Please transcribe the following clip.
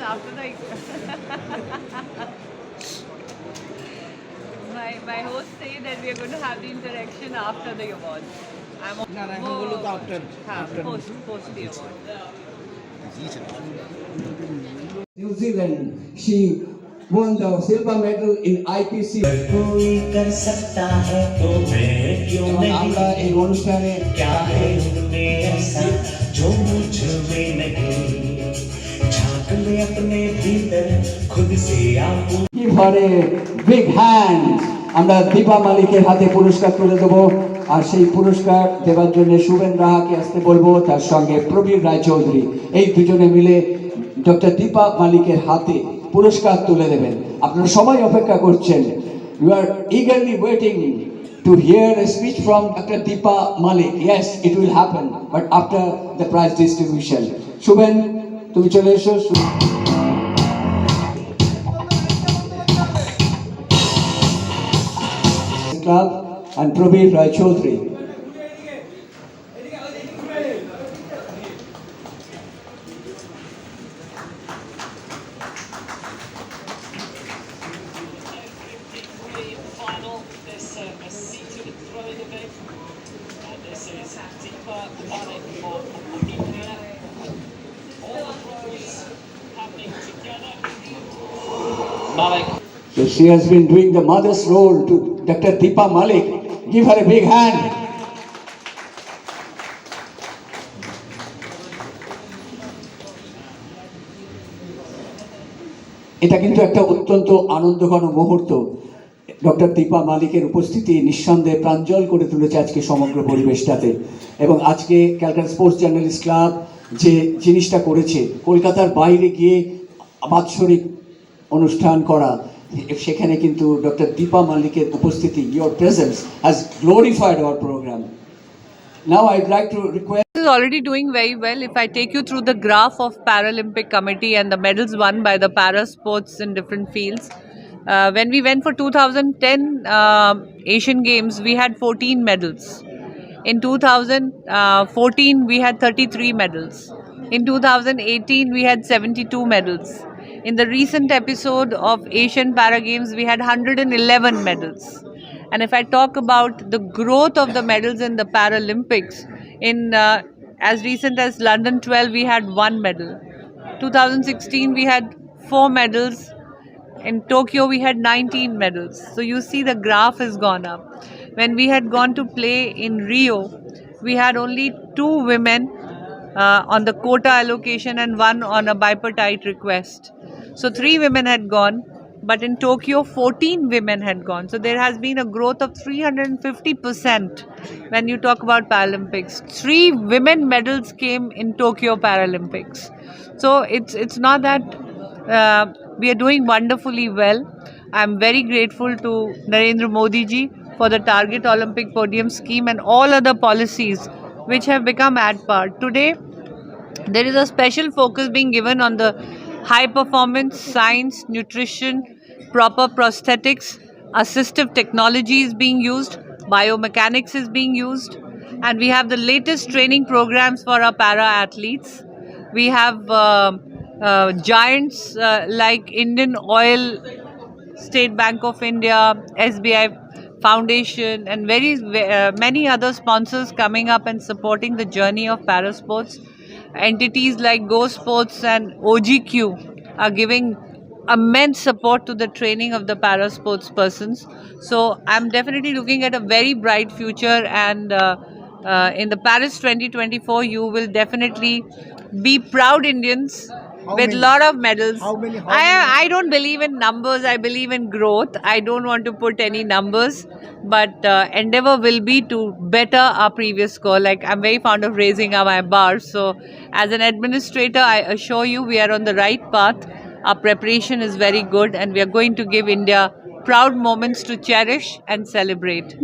after the. my, my host say that we are going to have the interaction after the awards. I'm না না এখন বললো তো after हाँ, post, post the award. New Zealand. She won the silver medal in IPC. कोई कर सकता है तो मैं क्यों এবং नहीं আমরা এই অনুষ্ঠানে ভরে? বিগ হ্যান্ড আমরা দীপা মালিকের হাতে পুরস্কার তুলে দেবো। আর সেই পুরস্কার জন্য শুভেন রাহাকে আসতে বলব তার সঙ্গে প্রবীর রায়চৌধুরী। এই দুজনে মিলে ডক্টর দীপা মালিকের হাতে পুরস্কার তুলে দেবেন। আপনারা সবাই অপেক্ষা করছেন। You are eagerly waiting to hear a speech from doctor Deepa Malik. Yes, it will happen, but after the prize distribution. Shubhen তুমি চলে এসো and Prabir Rai Chaudhary. Malik she has been doing the mother's role to Dr. Deepa Malik. Give her a big hand. এটা কিন্তু একটা অত্যন্ত আনন্দঘন মুহূর্ত doctor Dipa মালিকের উপস্থিতি নিঃসন্দেহে প্রাঞ্জল করে তুলেছে আজকে সমগ্র পরিবেশটাতে এবং আজকে ক্যালকাটা স্পোর্টস জার্নালিস্ট ক্লাব যে জিনিসটা করেছে, কলকাতার বাইরে গিয়ে বাৎসরিক অনুষ্ঠান করা সেখানে কিন্তু ডক্টর দীপা মালিকের উপস্থিতি your presence has glorified hour programme now I'd like to request is already doing very well. If I take you through the graph of Paralympic Committee and the medals won by the para sports in different fields, uh, when we went for 2010 um Asian Games, we had 14 medals. In 2014, we had 33 medals. In 2018, we had 72 medals. In the recent episode of Asian Para Games, we had 111 medals. And if I talk about the growth of the medals in the Paralympics, in uh, as recent as London 12, we had one medal. 2016, we had four medals. In Tokyo, we had 19 medals. So you see the graph has gone up. When we had gone to play in Rio, we had only two women uh, on the quota allocation and one on a bipartite request. So three women had gone, but in Tokyo, 14 women had gone. So there has been a growth of 350% when you talk about Paralympics. Three women medals came in Tokyo Paralympics. So it's it's not that uh, we are doing wonderfully well. I'm very grateful to Narendra Modi ji for the Target Olympic Podium scheme and all other policies which have become at par. Today, there is a special focus being given on the high performance science, nutrition, proper prosthetics, assistive technology is being used, biomechanics is being used, and we have the latest training programs for our para athletes. We have uh, uh, giants uh, like Indian Oil, State Bank of India, SBI Foundation, and very uh, many other sponsors coming up and supporting the journey of para sports. Entities like Go Sports and OGQ are giving immense support to the training of the para sports persons. So I'm definitely looking at a very bright future, and uh, uh, in the Paris 2024, you will definitely be proud Indians How with many? lot of medals. How many? How I I don't believe in numbers. I believe in growth. I don't want to put any numbers, but uh, endeavor will be to better our previous score. Like I'm very fond of raising up my bar. So as an administrator, I assure you we are on the right path. Our preparation is very good, and we are going to give India proud moments to cherish and celebrate.